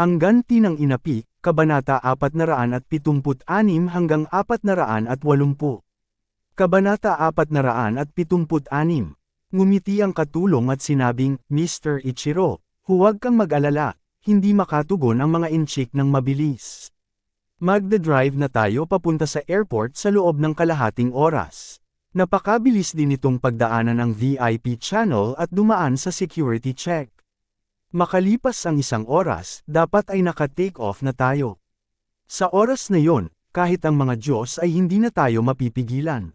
Ang ganti ng inapi, Kabanata 476 hanggang 480. Kabanata 476. Ngumiti ang katulong at sinabing, Mr. Ichiro, huwag kang mag-alala, hindi makatugon ang mga inchik ng mabilis. Magda-drive na tayo papunta sa airport sa loob ng kalahating oras. Napakabilis din itong pagdaanan ng VIP channel at dumaan sa security check. Makalipas ang isang oras, dapat ay naka-take off na tayo. Sa oras na yon, kahit ang mga Diyos ay hindi na tayo mapipigilan.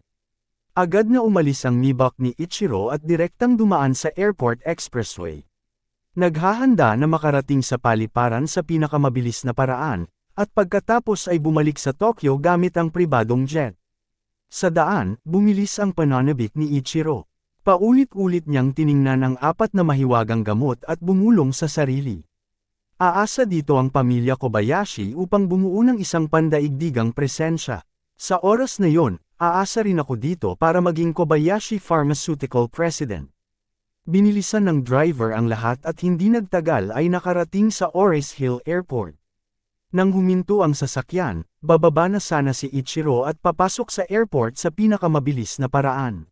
Agad na umalis ang Mibak ni Ichiro at direktang dumaan sa Airport Expressway. Naghahanda na makarating sa paliparan sa pinakamabilis na paraan, at pagkatapos ay bumalik sa Tokyo gamit ang pribadong jet. Sa daan, bumilis ang pananabik ni Ichiro. Paulit-ulit niyang tiningnan ang apat na mahiwagang gamot at bumulong sa sarili. Aasa dito ang pamilya Kobayashi upang bumuo ng isang pandaigdigang presensya. Sa oras na yon, aasa rin ako dito para maging Kobayashi Pharmaceutical President. Binilisan ng driver ang lahat at hindi nagtagal ay nakarating sa Ores Hill Airport. Nang huminto ang sasakyan, bababa na sana si Ichiro at papasok sa airport sa pinakamabilis na paraan.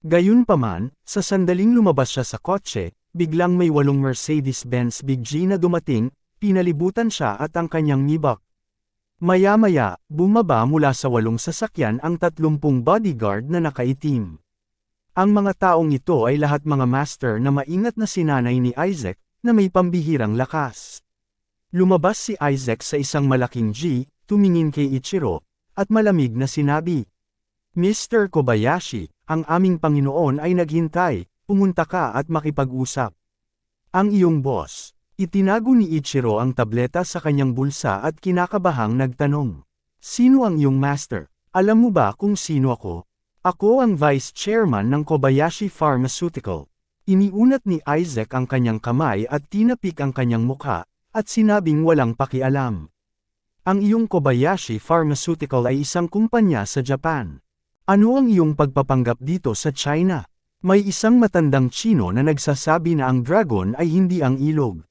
Gayunpaman, sa sandaling lumabas siya sa kotse, biglang may walong Mercedes-Benz Big G na dumating, pinalibutan siya at ang kanyang mibak. Maya-maya, bumaba mula sa walong sasakyan ang tatlumpung bodyguard na nakaitim. Ang mga taong ito ay lahat mga master na maingat na sinanay ni Isaac, na may pambihirang lakas. Lumabas si Isaac sa isang malaking G, tumingin kay Ichiro, at malamig na sinabi, Mr. Kobayashi, ang aming Panginoon ay naghintay, pumunta ka at makipag-usap. Ang iyong boss, itinago ni Ichiro ang tableta sa kanyang bulsa at kinakabahang nagtanong. Sino ang iyong master? Alam mo ba kung sino ako? Ako ang vice chairman ng Kobayashi Pharmaceutical. Iniunat ni Isaac ang kanyang kamay at tinapik ang kanyang mukha, at sinabing walang pakialam. Ang iyong Kobayashi Pharmaceutical ay isang kumpanya sa Japan. Ano ang iyong pagpapanggap dito sa China? May isang matandang Chino na nagsasabi na ang dragon ay hindi ang ilog.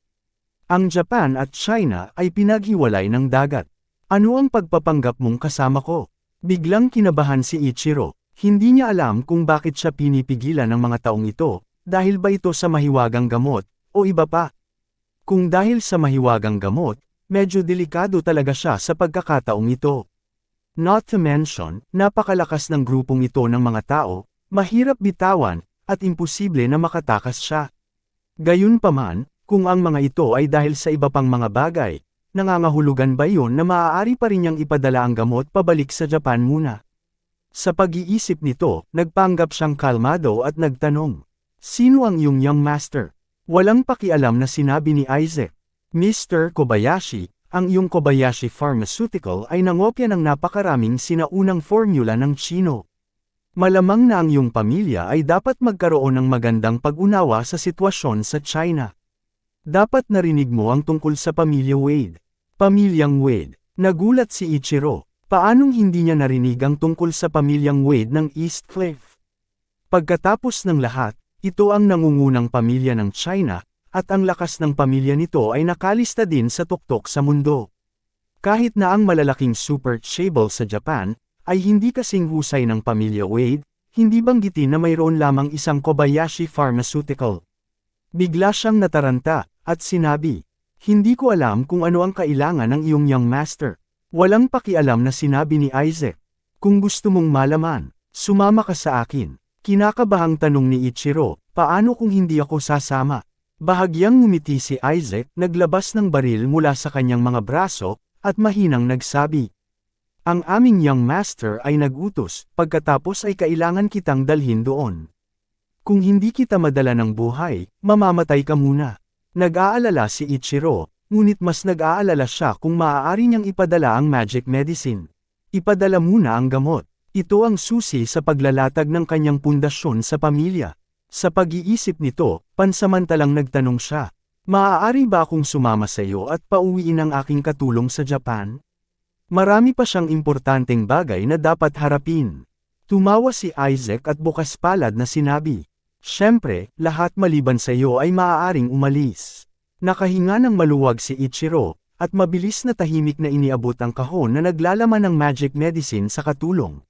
Ang Japan at China ay pinaghiwalay ng dagat. Ano ang pagpapanggap mong kasama ko? Biglang kinabahan si Ichiro. Hindi niya alam kung bakit siya pinipigilan ng mga taong ito, dahil ba ito sa mahiwagang gamot, o iba pa. Kung dahil sa mahiwagang gamot, medyo delikado talaga siya sa pagkakataong ito. Not to mention, napakalakas ng grupong ito ng mga tao, mahirap bitawan, at imposible na makatakas siya. Gayunpaman, kung ang mga ito ay dahil sa iba pang mga bagay, nangangahulugan ba iyon na maaari pa rin niyang ipadala ang gamot pabalik sa Japan muna? Sa pag-iisip nito, nagpanggap siyang kalmado at nagtanong, Sino ang iyong young master? Walang pakialam na sinabi ni Isaac. Mr. Kobayashi, ang iyong Kobayashi Pharmaceutical ay nangopya ng napakaraming sinaunang formula ng Chino. Malamang na ang iyong pamilya ay dapat magkaroon ng magandang pag-unawa sa sitwasyon sa China. Dapat narinig mo ang tungkol sa pamilya Wade. Pamilyang Wade. Nagulat si Ichiro. Paanong hindi niya narinig ang tungkol sa pamilyang Wade ng East Cliff? Pagkatapos ng lahat, ito ang nangungunang pamilya ng China, at ang lakas ng pamilya nito ay nakalista din sa tuktok sa mundo. Kahit na ang malalaking super chable sa Japan, ay hindi kasing husay ng pamilya Wade, hindi banggitin na mayroon lamang isang Kobayashi Pharmaceutical. Bigla siyang nataranta, at sinabi, Hindi ko alam kung ano ang kailangan ng iyong young master. Walang pakialam na sinabi ni Isaac. Kung gusto mong malaman, sumama ka sa akin. Kinakabahang tanong ni Ichiro, paano kung hindi ako sasama? Bahagyang ngumiti si Isaac, naglabas ng baril mula sa kanyang mga braso, at mahinang nagsabi. Ang aming young master ay nagutos, pagkatapos ay kailangan kitang dalhin doon. Kung hindi kita madala ng buhay, mamamatay ka muna. Nag-aalala si Ichiro, ngunit mas nag-aalala siya kung maaari niyang ipadala ang magic medicine. Ipadala muna ang gamot. Ito ang susi sa paglalatag ng kanyang pundasyon sa pamilya. Sa pag-iisip nito, pansamantalang nagtanong siya, Maaari ba akong sumama sa iyo at pauwiin ang aking katulong sa Japan? Marami pa siyang importanteng bagay na dapat harapin. Tumawa si Isaac at bukas palad na sinabi, Siyempre, lahat maliban sa iyo ay maaaring umalis. Nakahinga ng maluwag si Ichiro, at mabilis na tahimik na iniabot ang kahon na naglalaman ng magic medicine sa katulong.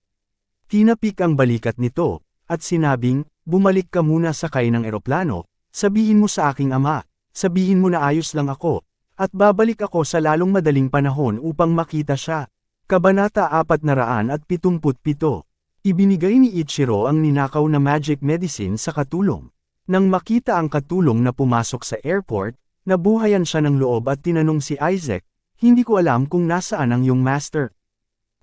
Tinapik ang balikat nito, at sinabing, bumalik ka muna sakay ng eroplano, sabihin mo sa aking ama, sabihin mo na ayos lang ako, at babalik ako sa lalong madaling panahon upang makita siya. Kabanata 477 Ibinigay ni Ichiro ang ninakaw na magic medicine sa katulong. Nang makita ang katulong na pumasok sa airport, nabuhayan siya ng loob at tinanong si Isaac, hindi ko alam kung nasaan ang iyong master.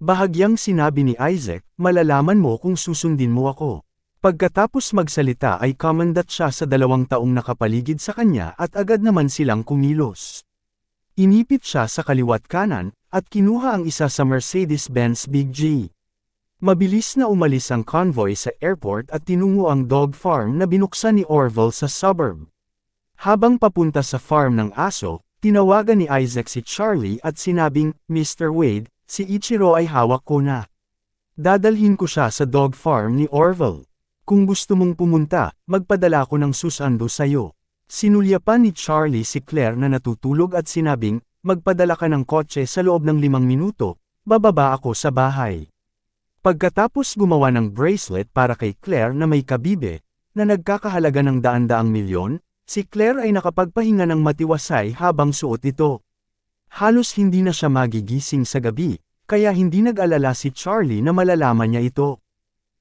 Bahagyang sinabi ni Isaac, malalaman mo kung susundin mo ako. Pagkatapos magsalita ay commandant siya sa dalawang taong nakapaligid sa kanya at agad naman silang kumilos. Inipit siya sa kaliwat kanan, at kinuha ang isa sa Mercedes-Benz Big G. Mabilis na umalis ang convoy sa airport at tinungo ang dog farm na binuksan ni Orville sa suburb. Habang papunta sa farm ng aso, tinawagan ni Isaac si Charlie at sinabing, Mr. Wade, Si Ichiro ay hawak ko na. Dadalhin ko siya sa dog farm ni Orville. Kung gusto mong pumunta, magpadala ko ng susando sa'yo. Sinulyapan ni Charlie si Claire na natutulog at sinabing, magpadala ka ng kotse sa loob ng limang minuto, bababa ako sa bahay. Pagkatapos gumawa ng bracelet para kay Claire na may kabibe, na nagkakahalaga ng daan-daang milyon, si Claire ay nakapagpahinga ng matiwasay habang suot ito. Halos hindi na siya magigising sa gabi, kaya hindi nag-alala si Charlie na malalaman niya ito.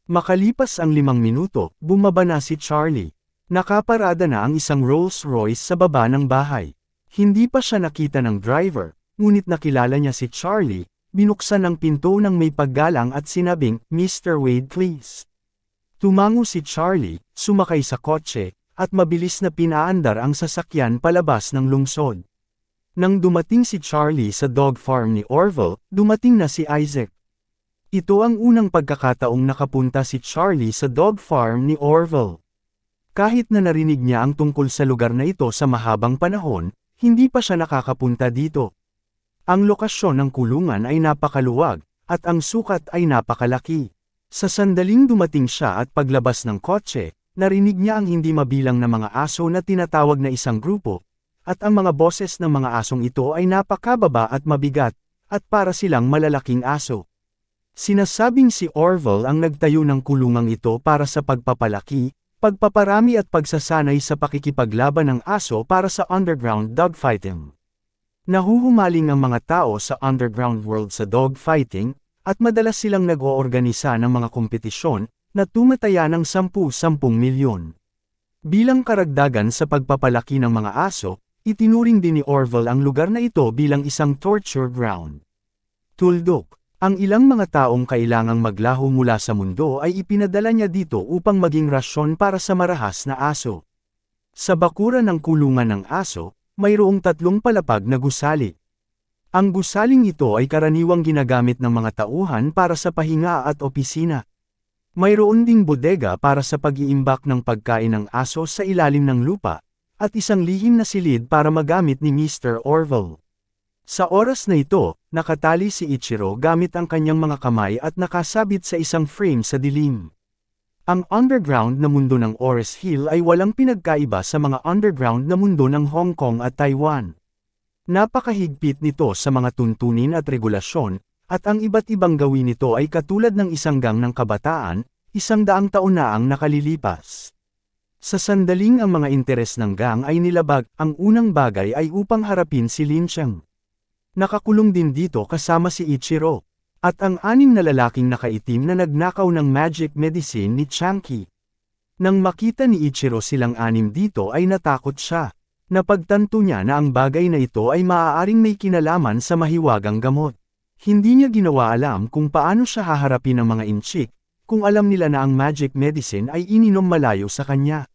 Makalipas ang limang minuto, bumaba na si Charlie. Nakaparada na ang isang Rolls Royce sa baba ng bahay. Hindi pa siya nakita ng driver, ngunit nakilala niya si Charlie, binuksan ang pinto ng may paggalang at sinabing, Mr. Wade please. Tumango si Charlie, sumakay sa kotse, at mabilis na pinaandar ang sasakyan palabas ng lungsod. Nang dumating si Charlie sa dog farm ni Orville, dumating na si Isaac. Ito ang unang pagkakataong nakapunta si Charlie sa dog farm ni Orville. Kahit na narinig niya ang tungkol sa lugar na ito sa mahabang panahon, hindi pa siya nakakapunta dito. Ang lokasyon ng kulungan ay napakaluwag, at ang sukat ay napakalaki. Sa sandaling dumating siya at paglabas ng kotse, narinig niya ang hindi mabilang na mga aso na tinatawag na isang grupo, at ang mga boses ng mga asong ito ay napakababa at mabigat, at para silang malalaking aso. Sinasabing si Orville ang nagtayo ng kulungang ito para sa pagpapalaki, pagpaparami at pagsasanay sa pakikipaglaban ng aso para sa underground dogfighting. Nahuhumaling ang mga tao sa underground world sa dogfighting, at madalas silang nag-oorganisa ng mga kompetisyon, na tumataya ng 10-10 milyon. Bilang karagdagan sa pagpapalaki ng mga aso, Itinuring din ni Orville ang lugar na ito bilang isang torture ground. Tuldok, ang ilang mga taong kailangang maglaho mula sa mundo ay ipinadala niya dito upang maging rasyon para sa marahas na aso. Sa bakura ng kulungan ng aso, mayroong tatlong palapag na gusali. Ang gusaling ito ay karaniwang ginagamit ng mga tauhan para sa pahinga at opisina. Mayroon ding bodega para sa pag-iimbak ng pagkain ng aso sa ilalim ng lupa, at isang lihim na silid para magamit ni Mr. Orville. Sa oras na ito, nakatali si Ichiro gamit ang kanyang mga kamay at nakasabit sa isang frame sa dilim. Ang underground na mundo ng Ores Hill ay walang pinagkaiba sa mga underground na mundo ng Hong Kong at Taiwan. Napakahigpit nito sa mga tuntunin at regulasyon, at ang iba't ibang gawin nito ay katulad ng isang gang ng kabataan, isang daang taon na ang nakalilipas. Sa sandaling ang mga interes ng gang ay nilabag, ang unang bagay ay upang harapin si Lin Cheng. Nakakulong din dito kasama si Ichiro, at ang anim na lalaking nakaitim na nagnakaw ng magic medicine ni Changki. Nang makita ni Ichiro silang anim dito ay natakot siya. Napagtanto niya na ang bagay na ito ay maaaring may kinalaman sa mahiwagang gamot. Hindi niya ginawa alam kung paano siya haharapin ng mga inchik, kung alam nila na ang magic medicine ay ininom malayo sa kanya.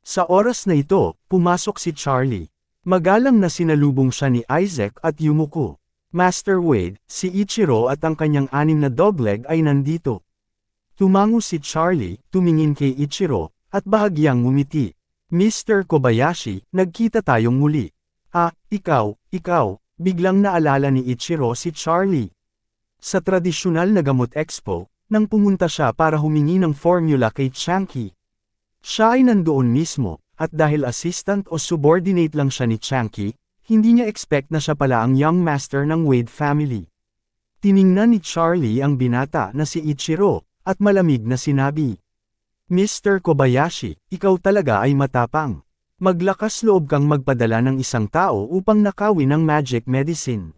Sa oras na ito, pumasok si Charlie. Magalang na sinalubong siya ni Isaac at Yumuko. Master Wade, si Ichiro at ang kanyang anim na dogleg ay nandito. Tumango si Charlie, tumingin kay Ichiro, at bahagyang ngumiti. Mr. Kobayashi, nagkita tayong muli. Ah, ikaw, ikaw, biglang naalala ni Ichiro si Charlie. Sa tradisyonal na gamot expo, nang pumunta siya para humingi ng formula kay Chanky. Siya ay nandoon mismo, at dahil assistant o subordinate lang siya ni Chanky, hindi niya expect na siya pala ang young master ng Wade family. Tiningnan ni Charlie ang binata na si Ichiro, at malamig na sinabi. Mr. Kobayashi, ikaw talaga ay matapang. Maglakas loob kang magpadala ng isang tao upang nakawin ng magic medicine.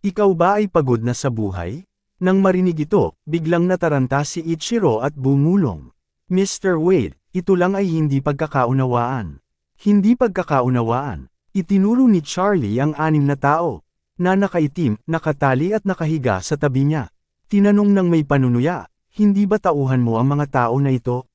Ikaw ba ay pagod na sa buhay? Nang marinig ito, biglang nataranta si Ichiro at bumulong. Mr. Wade, ito lang ay hindi pagkakaunawaan. Hindi pagkakaunawaan. Itinuro ni Charlie ang anim na tao, na nakaitim, nakatali at nakahiga sa tabi niya. Tinanong ng may panunuya, hindi ba tauhan mo ang mga tao na ito?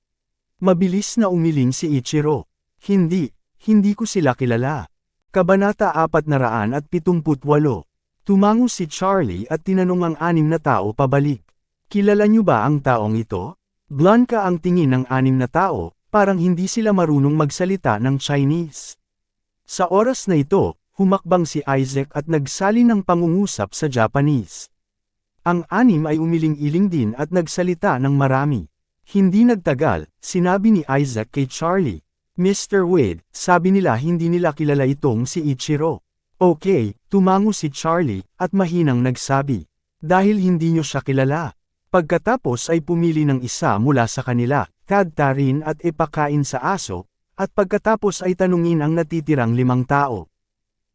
Mabilis na umiling si Ichiro. Hindi, hindi ko sila kilala. Kabanata 478. Tumango si Charlie at tinanong ang anim na tao pabalik. Kilala niyo ba ang taong ito? Blanca ang tingin ng anim na tao, parang hindi sila marunong magsalita ng Chinese. Sa oras na ito, humakbang si Isaac at nagsali ng pangungusap sa Japanese. Ang anim ay umiling-iling din at nagsalita ng marami. Hindi nagtagal, sinabi ni Isaac kay Charlie, Mr. Wade, sabi nila hindi nila kilala itong si Ichiro. Okay, tumango si Charlie, at mahinang nagsabi. Dahil hindi nyo siya kilala. Pagkatapos ay pumili ng isa mula sa kanila, kadtarin at ipakain sa aso, at pagkatapos ay tanungin ang natitirang limang tao.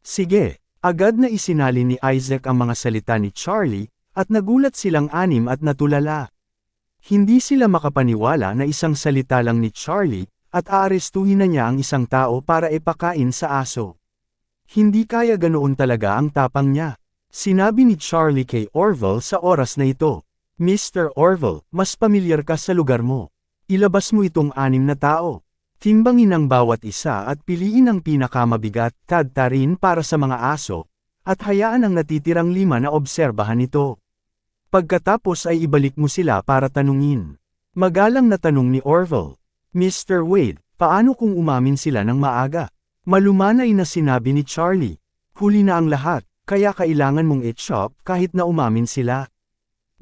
Sige, agad na isinali ni Isaac ang mga salita ni Charlie, at nagulat silang anim at natulala. Hindi sila makapaniwala na isang salita lang ni Charlie, at aarestuhin na niya ang isang tao para ipakain sa aso. Hindi kaya ganoon talaga ang tapang niya. Sinabi ni Charlie kay Orville sa oras na ito, Mr. Orville, mas pamilyar ka sa lugar mo. Ilabas mo itong anim na tao. Timbangin ang bawat isa at piliin ang pinakamabigat, kadtarin para sa mga aso, at hayaan ang natitirang lima na obserbahan ito. Pagkatapos ay ibalik mo sila para tanungin. Magalang na tanong ni Orville. Mr. Wade, paano kung umamin sila ng maaga? Malumanay na sinabi ni Charlie. Huli na ang lahat, kaya kailangan mong i-chop kahit na umamin sila.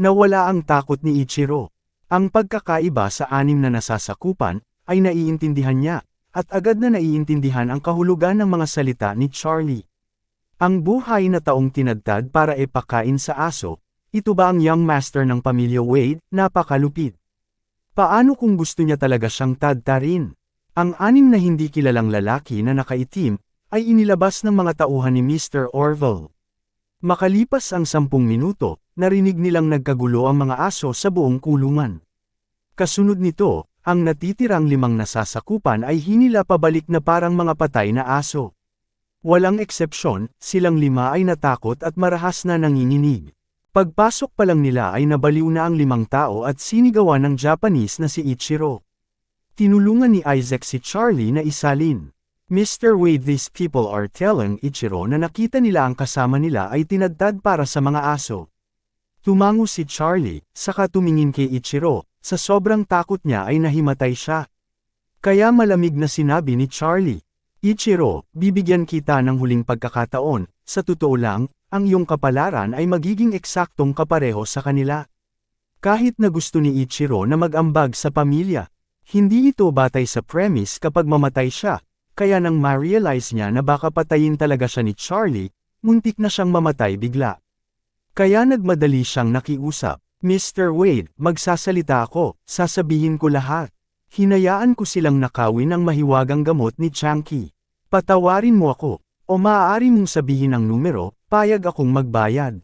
Nawala ang takot ni Ichiro. Ang pagkakaiba sa anim na nasasakupan, ay naiintindihan niya, at agad na naiintindihan ang kahulugan ng mga salita ni Charlie. Ang buhay na taong tinadtad para ipakain sa aso, ito ba ang young master ng pamilya Wade? Napakalupit. Paano kung gusto niya talaga siyang tadtarin? Ang anim na hindi kilalang lalaki na nakaitim, ay inilabas ng mga tauhan ni Mr. Orville. Makalipas ang sampung minuto, narinig nilang nagkagulo ang mga aso sa buong kulungan. Kasunod nito, ang natitirang limang nasasakupan ay hinila pabalik na parang mga patay na aso. Walang eksepsyon, silang lima ay natakot at marahas na nanginginig. Pagpasok pa lang nila ay nabaliw na ang limang tao at sinigawan ng Japanese na si Ichiro. Tinulungan ni Isaac si Charlie na isalin. Mr. Wade these people are telling Ichiro na nakita nila ang kasama nila ay tinadtad para sa mga aso. Tumango si Charlie, saka tumingin kay Ichiro, sa sobrang takot niya ay nahimatay siya. Kaya malamig na sinabi ni Charlie, Ichiro, bibigyan kita ng huling pagkakataon, sa totoo lang, ang iyong kapalaran ay magiging eksaktong kapareho sa kanila. Kahit na gusto ni Ichiro na mag-ambag sa pamilya, hindi ito batay sa premise kapag mamatay siya, kaya nang ma-realize niya na baka patayin talaga siya ni Charlie, muntik na siyang mamatay bigla. Kaya nagmadali siyang nakiusap, Mr. Wade, magsasalita ako, sasabihin ko lahat. Hinayaan ko silang nakawin ang mahiwagang gamot ni Chanky. Patawarin mo ako, o maaari mong sabihin ang numero, payag akong magbayad.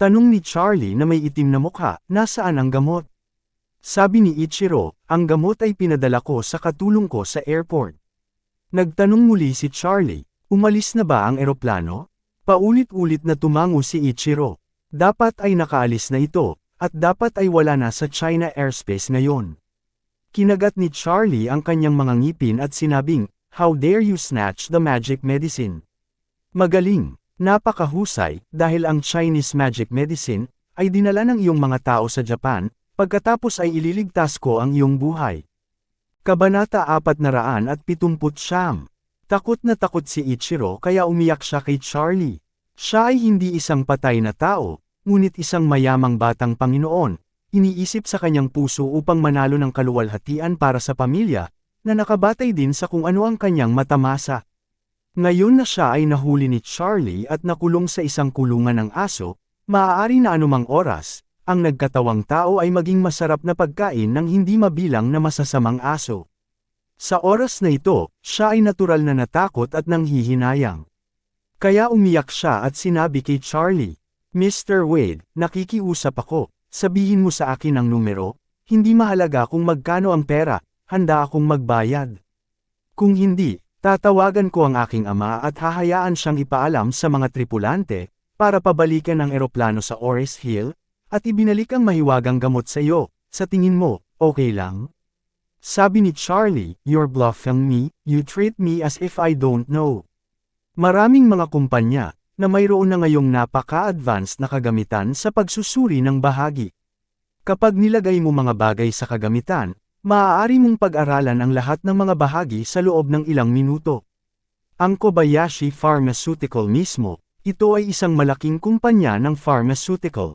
Tanong ni Charlie na may itim na mukha, nasaan ang gamot? Sabi ni Ichiro, ang gamot ay pinadala ko sa katulong ko sa airport. Nagtanong muli si Charlie, umalis na ba ang eroplano? Paulit-ulit na tumango si Ichiro. Dapat ay nakaalis na ito, at dapat ay wala na sa China airspace ngayon. Kinagat ni Charlie ang kanyang mga ngipin at sinabing, how dare you snatch the magic medicine? Magaling, napakahusay, dahil ang Chinese magic medicine, ay dinala ng iyong mga tao sa Japan, pagkatapos ay ililigtas ko ang iyong buhay. Kabanata 470 Takot na takot si Ichiro kaya umiyak siya kay Charlie. Siya ay hindi isang patay na tao, ngunit isang mayamang batang Panginoon, iniisip sa kanyang puso upang manalo ng kaluwalhatian para sa pamilya, na nakabatay din sa kung ano ang kanyang matamasa. Ngayon na siya ay nahuli ni Charlie at nakulong sa isang kulungan ng aso, maaari na anumang oras, ang nagkatawang tao ay maging masarap na pagkain ng hindi mabilang na masasamang aso. Sa oras na ito, siya ay natural na natakot at nanghihinayang. Kaya umiyak siya at sinabi kay Charlie, Mr. Wade, nakikiusap ako, sabihin mo sa akin ang numero, hindi mahalaga kung magkano ang pera, handa akong magbayad. Kung hindi, tatawagan ko ang aking ama at hahayaan siyang ipaalam sa mga tripulante, para pabalikan ang eroplano sa Ores Hill, at ibinalik ang mahiwagang gamot sa iyo, sa tingin mo, okay lang? Sabi ni Charlie, you're bluffing me, you treat me as if I don't know. Maraming mga kumpanya, na mayroon na ngayong napaka-advanced na kagamitan sa pagsusuri ng bahagi. Kapag nilagay mo mga bagay sa kagamitan, maaari mong pag-aralan ang lahat ng mga bahagi sa loob ng ilang minuto. Ang Kobayashi Pharmaceutical mismo, ito ay isang malaking kumpanya ng pharmaceutical.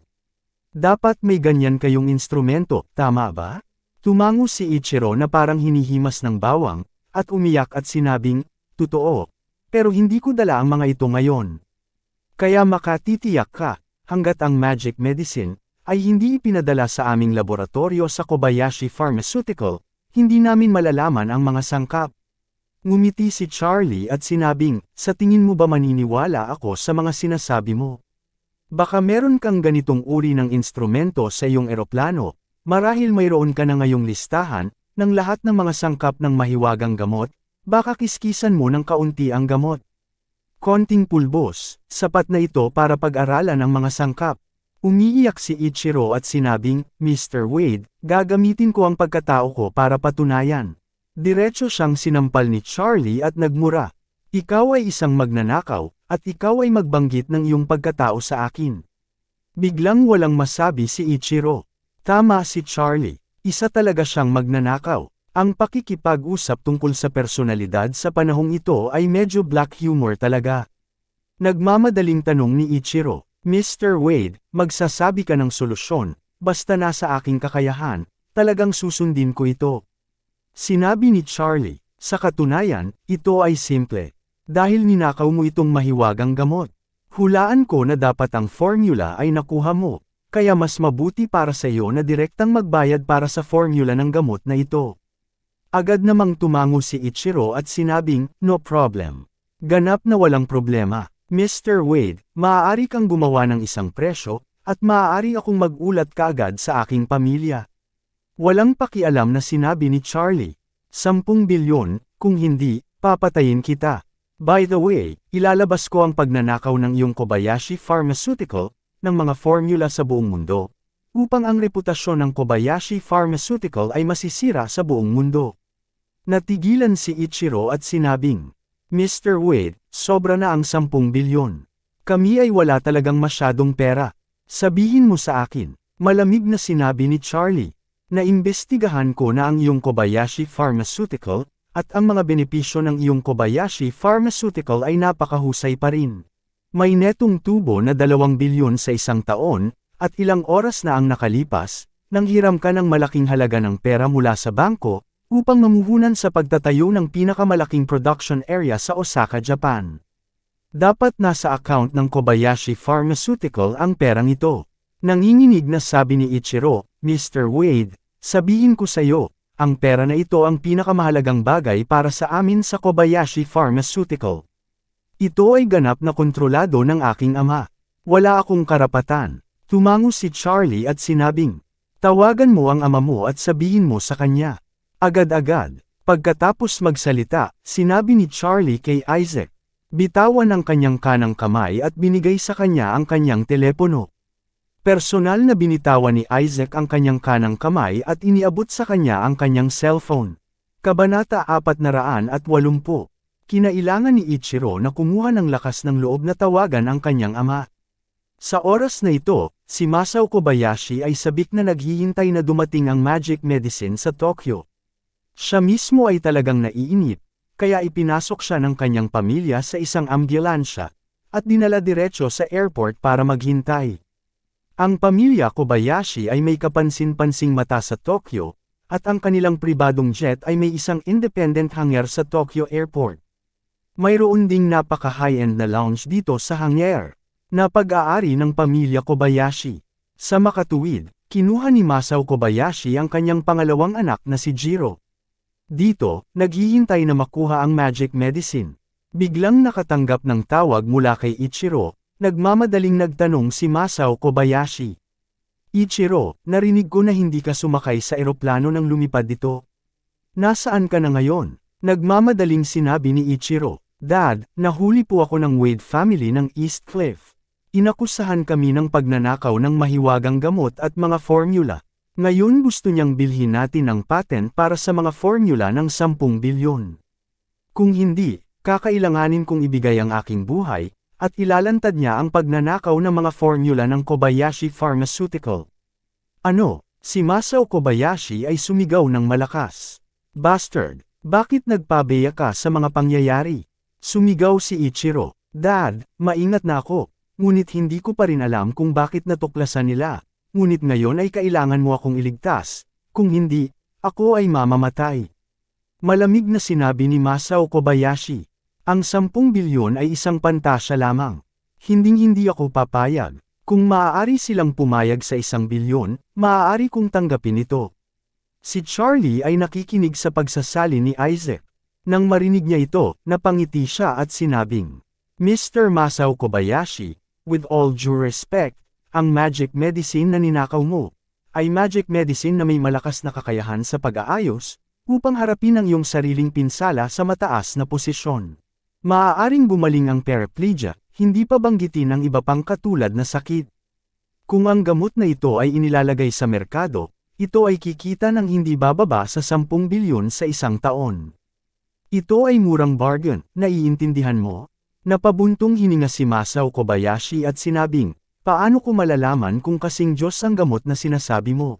Dapat may ganyan kayong instrumento, tama ba? Tumango si Ichiro na parang hinihimas ng bawang, at umiyak at sinabing, Totoo, pero hindi ko dala ang mga ito ngayon. Kaya makatitiyak ka, hanggat ang magic medicine, ay hindi ipinadala sa aming laboratorio sa Kobayashi Pharmaceutical, hindi namin malalaman ang mga sangkap. Ngumiti si Charlie at sinabing, sa tingin mo ba maniniwala ako sa mga sinasabi mo? Baka meron kang ganitong uri ng instrumento sa iyong eroplano, Marahil mayroon ka na ngayong listahan, ng lahat ng mga sangkap ng mahiwagang gamot, baka kiskisan mo ng kaunti ang gamot. Konting pulbos, sapat na ito para pag-aralan ang mga sangkap. Umiiyak si Ichiro at sinabing, Mr. Wade, gagamitin ko ang pagkatao ko para patunayan. Diretso siyang sinampal ni Charlie at nagmura. Ikaw ay isang magnanakaw, at ikaw ay magbanggit ng iyong pagkatao sa akin. Biglang walang masabi si Ichiro. Tama si Charlie. Isa talaga siyang magnanakaw. Ang pakikipag-usap tungkol sa personalidad sa panahong ito ay medyo black humor talaga. Nagmamadaling tanong ni Ichiro, Mr. Wade, magsasabi ka ng solusyon, basta nasa aking kakayahan, talagang susundin ko ito. Sinabi ni Charlie, sa katunayan, ito ay simple. Dahil ninakaw mo itong mahiwagang gamot. Hulaan ko na dapat ang formula ay nakuha mo, kaya mas mabuti para sa iyo na direktang magbayad para sa formula ng gamot na ito. Agad namang tumango si Ichiro at sinabing, no problem. Ganap na walang problema. Mr. Wade, maaari kang gumawa ng isang presyo, at maaari akong magulat kaagad sa aking pamilya. Walang pakialam na sinabi ni Charlie. Sampung bilyon, kung hindi, papatayin kita. By the way, ilalabas ko ang pagnanakaw ng iyong Kobayashi Pharmaceutical, ng mga formula sa buong mundo, upang ang reputasyon ng Kobayashi Pharmaceutical ay masisira sa buong mundo. Natigilan si Ichiro at sinabing, Mr. Wade, sobra na ang 10 bilyon. Kami ay wala talagang masyadong pera. Sabihin mo sa akin, malamig na sinabi ni Charlie, na imbestigahan ko na ang iyong Kobayashi Pharmaceutical, at ang mga benepisyo ng iyong Kobayashi Pharmaceutical ay napakahusay pa rin. May netong tubo na dalawang bilyon sa isang taon, at ilang oras na ang nakalipas, nang hiram ka ng malaking halaga ng pera mula sa bangko, upang mamuhunan sa pagtatayo ng pinakamalaking production area sa Osaka, Japan. Dapat nasa account ng Kobayashi Pharmaceutical ang perang ito. Nanginginig na sabi ni Ichiro, Mr. Wade, sabihin ko sa iyo, ang pera na ito ang pinakamahalagang bagay para sa amin sa Kobayashi Pharmaceutical. Ito ay ganap na kontrolado ng aking ama. Wala akong karapatan. Tumango si Charlie at sinabing, Tawagan mo ang ama mo at sabihin mo sa kanya. Agad-agad, pagkatapos magsalita, sinabi ni Charlie kay Isaac, bitawan ang kanyang kanang kamay at binigay sa kanya ang kanyang telepono. Personal na binitawan ni Isaac ang kanyang kanang kamay at iniabot sa kanya ang kanyang cellphone. Kabanata 480 Kinailangan ni Ichiro na kumuha ng lakas ng loob na tawagan ang kanyang ama. Sa oras na ito, si Masao Kobayashi ay sabik na naghihintay na dumating ang magic medicine sa Tokyo. Siya mismo ay talagang naiinip, kaya ipinasok siya ng kanyang pamilya sa isang ambulansya, at dinala diretso sa airport para maghintay. Ang pamilya Kobayashi ay may kapansin-pansing mata sa Tokyo, at ang kanilang pribadong jet ay may isang independent hangar sa Tokyo Airport. Mayroon ding napaka-high-end na lounge dito sa hangar, na pag-aari ng pamilya Kobayashi. Sa makatuwid, kinuha ni Masao Kobayashi ang kanyang pangalawang anak na si Jiro. Dito, naghihintay na makuha ang magic medicine. Biglang nakatanggap ng tawag mula kay Ichiro, nagmamadaling nagtanong si Masao Kobayashi. Ichiro, narinig ko na hindi ka sumakay sa eroplano nang lumipad dito. Nasaan ka na ngayon? Nagmamadaling sinabi ni Ichiro, Dad, nahuli po ako ng Wade family ng East Cliff. Inakusahan kami ng pagnanakaw ng mahiwagang gamot at mga formula. Ngayon gusto niyang bilhin natin ang patent para sa mga formula ng 10 bilyon. Kung hindi, kakailanganin kong ibigay ang aking buhay, at ilalantad niya ang pagnanakaw ng mga formula ng Kobayashi Pharmaceutical. Ano, si Masao Kobayashi ay sumigaw ng malakas. Bastard, bakit nagpabeya ka sa mga pangyayari? Sumigaw si Ichiro, Dad, maingat na ako, ngunit hindi ko pa rin alam kung bakit natuklasan nila, ngunit ngayon ay kailangan mo akong iligtas, kung hindi, ako ay mamamatay. Malamig na sinabi ni Masao Kobayashi, ang 10 bilyon ay isang pantasya lamang. Hinding-hindi ako papayag. Kung maaari silang pumayag sa isang bilyon, maaari kong tanggapin ito. Si Charlie ay nakikinig sa pagsasali ni Isaac. Nang marinig niya ito, napangiti siya at sinabing, Mr. Masao Kobayashi, with all due respect, ang magic medicine na ninakaw mo, ay magic medicine na may malakas na kakayahan sa pag-aayos, upang harapin ang iyong sariling pinsala sa mataas na posisyon. Maaaring gumaling ang paraplegia, hindi pa banggitin ang iba pang katulad na sakit. Kung ang gamot na ito ay inilalagay sa merkado, ito ay kikita ng hindi bababa sa 10 bilyon sa isang taon. Ito ay murang bargain, naiintindihan mo? Napabuntong hininga si Masao Kobayashi at sinabing, paano ko malalaman kung kasing Diyos ang gamot na sinasabi mo?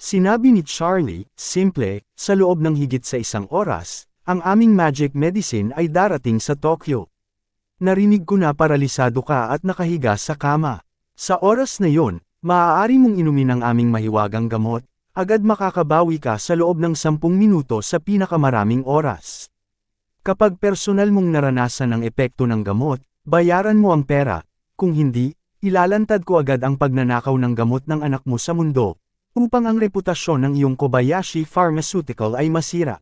Sinabi ni Charlie, simple, sa loob ng higit sa isang oras, ang aming magic medicine ay darating sa Tokyo. Narinig ko na paralisado ka at nakahiga sa kama. Sa oras na yon, maaari mong inumin ang aming mahiwagang gamot, agad makakabawi ka sa loob ng 10 minuto sa pinakamaraming oras. Kapag personal mong naranasan ang epekto ng gamot, bayaran mo ang pera, kung hindi, ilalantad ko agad ang pagnanakaw ng gamot ng anak mo sa mundo, upang ang reputasyon ng iyong Kobayashi Pharmaceutical ay masira.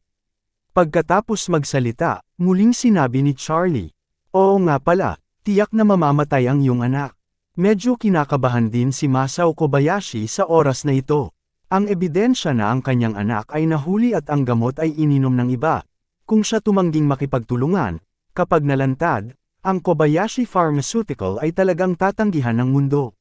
Pagkatapos magsalita, muling sinabi ni Charlie. Oo nga pala, tiyak na mamamatay ang iyong anak. Medyo kinakabahan din si Masao Kobayashi sa oras na ito. Ang ebidensya na ang kanyang anak ay nahuli at ang gamot ay ininom ng iba. Kung siya tumangging makipagtulungan, kapag nalantad, ang Kobayashi Pharmaceutical ay talagang tatanggihan ng mundo.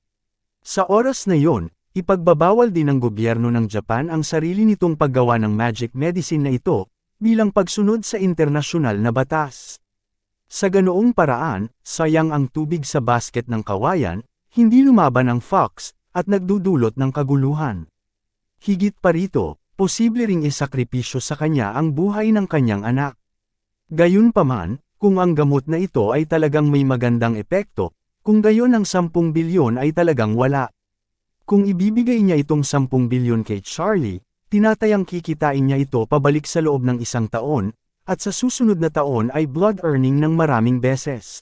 Sa oras na yon, ipagbabawal din ng gobyerno ng Japan ang sarili nitong paggawa ng magic medicine na ito, bilang pagsunod sa internasyonal na batas. Sa ganoong paraan, sayang ang tubig sa basket ng kawayan, hindi lumaban ang fox, at nagdudulot ng kaguluhan. Higit pa rito, posible ring isakripisyo sa kanya ang buhay ng kanyang anak. Gayunpaman, kung ang gamot na ito ay talagang may magandang epekto, kung gayon ang 10 bilyon ay talagang wala. Kung ibibigay niya itong 10 bilyon kay Charlie, Tinatayang kikitain niya ito pabalik sa loob ng isang taon, at sa susunod na taon ay blood earning ng maraming beses.